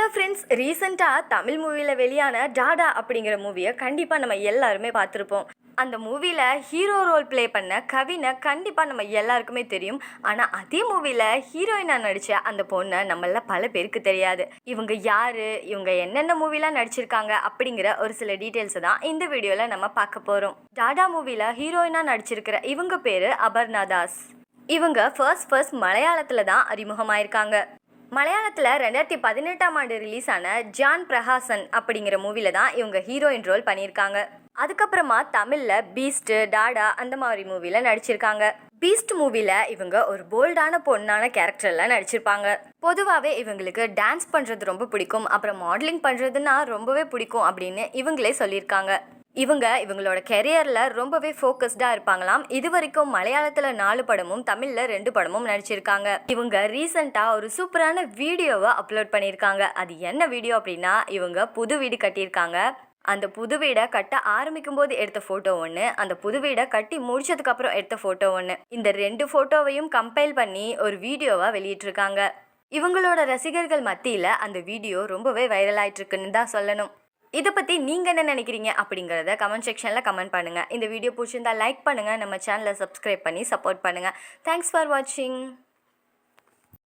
Hello friends ரீசெண்டாக தமிழ் மூவியில் வெளியான டாடா அப்படிங்கிற மூவியை கண்டிப்பாக நம்ம எல்லாருமே பார்த்துருப்போம். அந்த மூவியில் ஹீரோ ரோல் ப்ளே பண்ண கவினை கண்டிப்பாக நம்ம எல்லாருக்குமே தெரியும். ஆனால் அதே மூவியில் ஹீரோயினாக நடித்த அந்த பொண்ணை நம்மள பல பேருக்கு தெரியாது. இவங்க யார்? இவங்க என்னென்ன மூவிலாம் நடிச்சிருக்காங்க? அப்படிங்கிற ஒரு சில டீட்டெயில்ஸை தான் இந்த வீடியோவில் நம்ம பார்க்க போகிறோம் டாடா மூவியில் ஹீரோயினாக நடிச்சிருக்கிற இவங்க பேர் அபர்ணா தாஸ். இவங்க ஃபர்ஸ்ட் ஃபர்ஸ்ட் மலையாளத்தில் தான் அறிமுகமாயிருக்காங்க. மலையாளத்தில் ரெண்டாயிரத்தி பதினெட்டாம் ஆண்டு ரிலீஸ் ஆன ஜான் பிரஹாசன் அப்படிங்கிற மூவியில் தான் இவங்க ஹீரோயின் ரோல் பண்ணியிருக்காங்க. அதுக்கப்புறமா தமிழில் பீஸ்ட் டாடா அந்த மாதிரி மூவியில் நடிச்சிருக்காங்க. பீஸ்ட் மூவியில் இவங்க ஒரு போல்டான பொண்ணான கேரக்டரில் நடிச்சிருப்பாங்க. பொதுவாகவே இவங்களுக்கு டான்ஸ் பண்ணுறது ரொம்ப பிடிக்கும் அப்புறம் மாடலிங் பண்ணுறதுன்னா ரொம்பவே பிடிக்கும் அப்படின்னு இவங்களே சொல்லியிருக்காங்க. இவங்க இவங்களோட கெரியரில் ரொம்பவே ஃபோக்கஸ்டாக இருப்பாங்களாம். இது வரைக்கும் மலையாளத்தில் நாலு படமும் தமிழில் ரெண்டு படமும் நடிச்சிருக்காங்க. இவங்க ரீசெண்டாக ஒரு சூப்பரான வீடியோவை அப்லோட் பண்ணியிருக்காங்க அது என்ன வீடியோ அப்படின்னா இவங்க புது வீடு கட்டியிருக்காங்க. அந்த புது வீடை கட்ட ஆரம்பிக்கும் போது எடுத்த ஃபோட்டோ ஒன்று அந்த புது வீடை கட்டி முடிச்சதுக்கப்புறம் எடுத்த ஃபோட்டோ ஒன்று இந்த ரெண்டு ஃபோட்டோவையும் கம்பைல் பண்ணி ஒரு வீடியோவாக வெளியிட்டிருக்காங்க. இவங்களோட ரசிகர்கள் மத்தியில் அந்த வீடியோ ரொம்பவே வைரல் ஆயிட்டு இருக்குன்னு தான் சொல்லணும். இதை பற்றி நீங்கள் என்ன நினைக்கிறீங்க அப்படிங்கிறத கமெண்ட் செக்ஷனில் கமெண்ட் பண்ணுங்கள் இந்த வீடியோ பிடிச்சிருந்தா லைக் பண்ணுங்கள் நம்ம சேனலை சப்ஸ்கிரைப் பண்ணி சப்போர்ட் பண்ணுங்கள் தேங்க்ஸ் ஃபார் வாட்சிங்